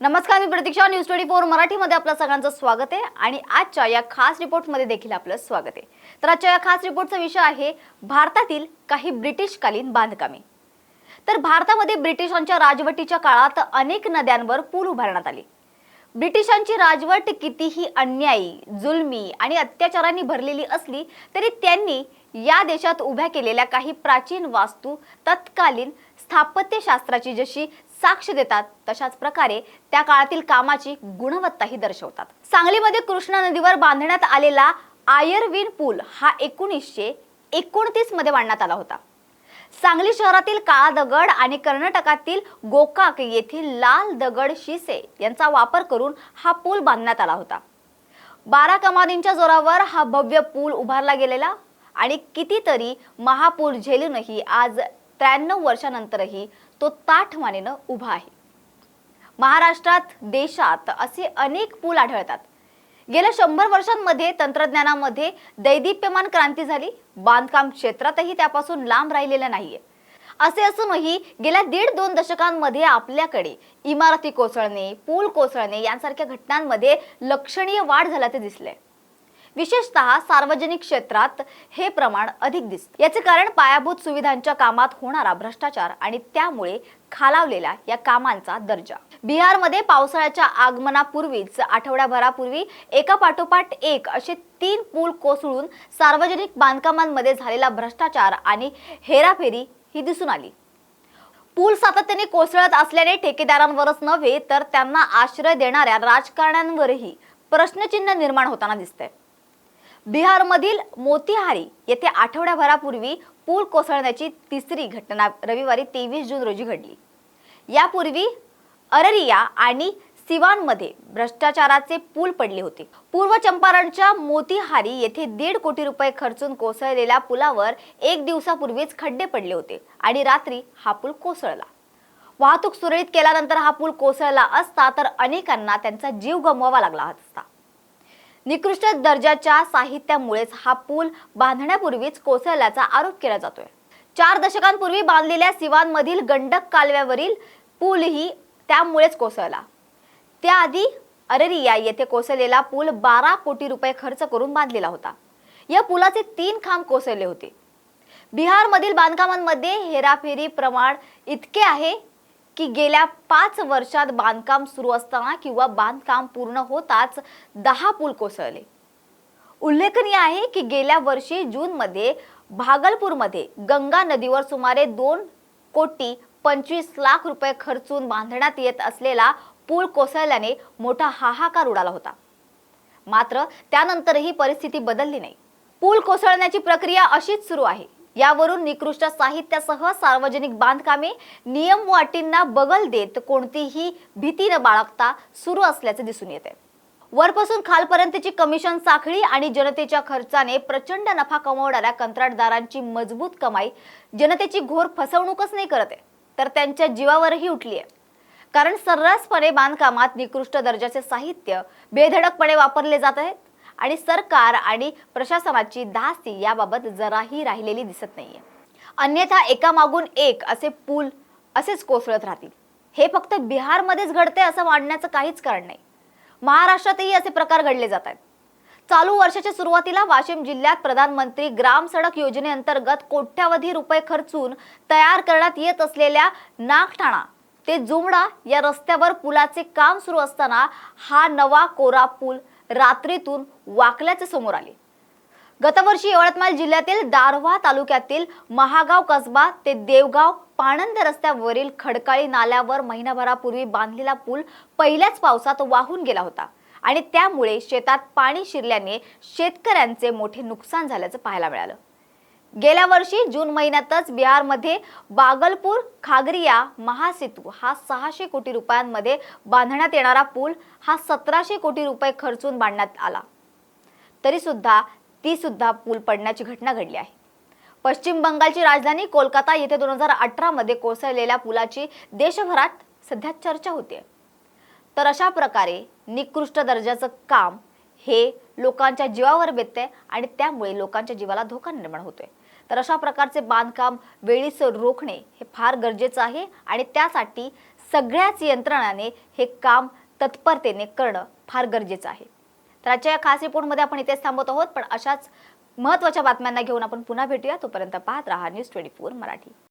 नमस्कार मी Pratiksha news twenty four मराठीमध्ये आपलं सगळ्यांचं स्वागत आहे आणि आजच्या या खास रिपोर्टमध्ये देखील आपलं स्वागत आहे. तर आजच्या या खास रिपोर्टचा विषय आहे भारतातील काही ब्रिटिशकालीन बांधकामे. तर भारतामध्ये ब्रिटिशांच्या राजवटीच्या काळात अनेक नद्यांवर पूल उभारण्यात आले. ब्रिटिशांची राजवट कितीही अन्यायी जुलमी आणि अत्याचारांनी भरलेली असली तरी त्यांनी या देशात उभ्या केलेल्या काही प्राचीन वास्तू तत्कालीन स्थापत्यशास्त्राची जशी साक्ष देतात. तशाच प्रकारे त्या काळातील कामाची गुणवत्ताही दर्शवतात. सांगलीमध्ये कृष्णा नदीवर बांधण्यात आलेला आयरविन पूल हा एकोणीसशे एकोणतीसमध्ये बांधण्यात आला होता. सांगली शहरातील काळा दगड आणि कर्नाटकातील गोकाक येथील लाल दगड शिसे यांचा वापर करून हा पूल बांधण्यात आला होता. बारा कमानींच्या जोरावर हा भव्य पूल उभारला गेलेला आणि कितीतरी महापूर झेलूनही आज त्र्याण्णव वर्षानंतरही तो ताठमानेनं उभा आहे. महाराष्ट्रात देशात असे अनेक पूल आढळतात. गेल्या शंभर वर्षांमध्ये तंत्रज्ञानामध्ये दैदिप्यमान क्रांती झाली. बांधकाम क्षेत्रातही त्यापासून लांब राहिलेलं नाहीये. असे असूनही गेल्या दीड दोन दशकांमध्ये आपल्याकडे इमारती कोसळणे पूल कोसळणे यांसारख्या घटनांमध्ये लक्षणीय वाढ झाल्याचे दिसले विशेषतः सार्वजनिक क्षेत्रात हे प्रमाण अधिक दिसते. याचे कारण पायाभूत सुविधांच्या कामात होणारा भ्रष्टाचार आणि त्यामुळे खालावलेला या कामांचा दर्जा. बिहारमध्ये पावसाळ्याच्या आगमनापूर्वीच आठवड्याभरापूर्वी एका पाठोपाठ एक असे तीन पूल कोसळून सार्वजनिक बांधकामांमध्ये झालेला भ्रष्टाचार आणि हेराफेरी ही दिसून आली. पूल सातत्याने कोसळत असल्याने ठेकेदारांवरच नव्हे तर त्यांना आश्रय देणाऱ्या राजकारण्यांवरही प्रश्नचिन्ह निर्माण होताना दिसतंय. बिहारमधील मोतीहारी येथे आठवड्याभरापूर्वी पूल कोसळण्याची तिसरी घटना रविवारी तेवीस जून रोजी घडली. यापूर्वी अररिया आणि सिवानमध्ये भ्रष्टाचाराचे पूल पडले होते. पूर्व चंपारणच्या मोतीहारी येथे दीड कोटी रुपये खर्चून कोसळलेल्या पुलावर एक दिवसापूर्वीच खड्डे पडले होते आणि रात्री हा पूल कोसळला. वाहतूक सुरळीत केल्यानंतर हा पूल कोसळला असता तर अनेकांना त्यांचा जीव गमवावा लागला असता. निकृष्ट दर्जाच्या साहित्यामुळेच हा पूल बांधण्यापूर्वीच कोसळल्याचा आरोप केला जातोय. चार दशकांपूर्वी बांधलेल्या सिवानमधील गंडक कालव्यावरील पूलही त्यामुळेच कोसळला. त्याआधी अररिया येथे कोसळलेला पूल बारा कोटी रुपये खर्च करून बांधलेला होता. या पुलाचे तीन खांब कोसळले होते. बिहारमधील बांधकामांमध्ये हेराफेरी प्रमाण इतके आहे की गेल्या पाच वर्षात बांधकाम सुरू असताना किंवा बांधकाम पूर्ण होताच दहा पूल कोसळले. उल्लेखनीय आहे की गेल्या वर्षी जूनमध्ये भागलपूरमध्ये गंगा नदीवर सुमारे दोन कोटी पंचवीस लाख रुपये खर्चून बांधण्यात येत असलेला पूल कोसळल्याने मोठा हाहाकार उडाला होता. मात्र त्यानंतरही परिस्थिती बदलली नाही. पूल कोसळण्याची प्रक्रिया अशीच सुरू आहे. यावरून निकृष्ट साहित्यासह सार्वजनिक बांधकामे नियम व अटींना बगल देत कोणतीही भीती न बाळगता सुरू असल्याचे दिसून येते वरपासून खालपर्यंतची कमिशन साखळी आणि जनतेच्या खर्चाने प्रचंड नफा कमवणाऱ्या कंत्राटदारांची मजबूत कमाई जनतेची घोर फसवणूकच नाही करत आहे तर त्यांच्या जीवावरही उठली आहे कारण सर्रासपणे बांधकामात निकृष्ट दर्जाचे साहित्य बेधडकपणे वापरले जात आहेत. आणि सरकार आणि प्रशासनाची धास्ती याबाबत जराही राहिलेली दिसत नाहीये. अन्यथा एकामागून एक असे पूल असेच कोसळत राहतील. हे फक्त बिहारमध्येच घडते असं मांडण्याचं काहीच कारण नाही. महाराष्ट्रातही असे प्रकार घडले जात आहेत. चालू वर्षाच्या सुरुवातीला वाशिम जिल्ह्यात प्रधानमंत्री ग्राम सडक योजनेअंतर्गत कोट्यावधी रुपये खर्चून तयार करण्यात येत असलेल्या नागठाणा ते जुमडा या रस्त्यावर पुलाचे काम सुरू असताना हा नवा कोरा पूल रात्रीतून वाकल्याचे समोर आले. गतवर्षी यवतमाळ जिल्ह्यातील दारव्हा तालुक्यातील महागाव कसबा ते देवगाव पाणंद रस्त्यावरील खडकाळी नाल्यावर महिनाभरापूर्वी बांधलेला पूल पहिल्याच पावसात वाहून गेला होता आणि त्यामुळे शेतात पाणी शिरल्याने शेतकऱ्यांचे मोठे नुकसान झाल्याचं पाहायला मिळालं. गेल्या वर्षी जून महिन्यातच बिहारमध्ये बागलपूर खागरिया महासेतू हा सहाशे कोटी रुपयांमध्ये बांधण्यात येणारा पूल हा सतराशे कोटी रुपये खर्चून बांधण्यात आला. तरी सुद्धा ती सुद्धा पूल पडण्याची घटना घडली आहे. पश्चिम बंगालची राजधानी कोलकाता येथे दोन हजार अठरा मध्ये कोसळलेल्या पुलाची देशभरात सध्या चर्चा होते तर अशा प्रकारे निकृष्ट दर्जाचं काम हे लोकांच्या जीवावर बेतते आणि त्यामुळे लोकांच्या जीवाला धोका निर्माण होतोय. तर अशा प्रकारचे बांधकाम वेळीच रोखणे हे फार गरजेचं आहे आणि त्यासाठी सगळ्याच यंत्रणाने हे काम तत्परतेने करणं फार गरजेचं आहे. तर आजच्या या खास रिपोर्टमध्ये आपण इथेच थांबत आहोत पण अशाच महत्त्वाच्या बातम्यांना घेऊन आपण पुन्हा भेटूया. तोपर्यंत पाहत राहा न्यूज ट्वेंटी फोर मराठी.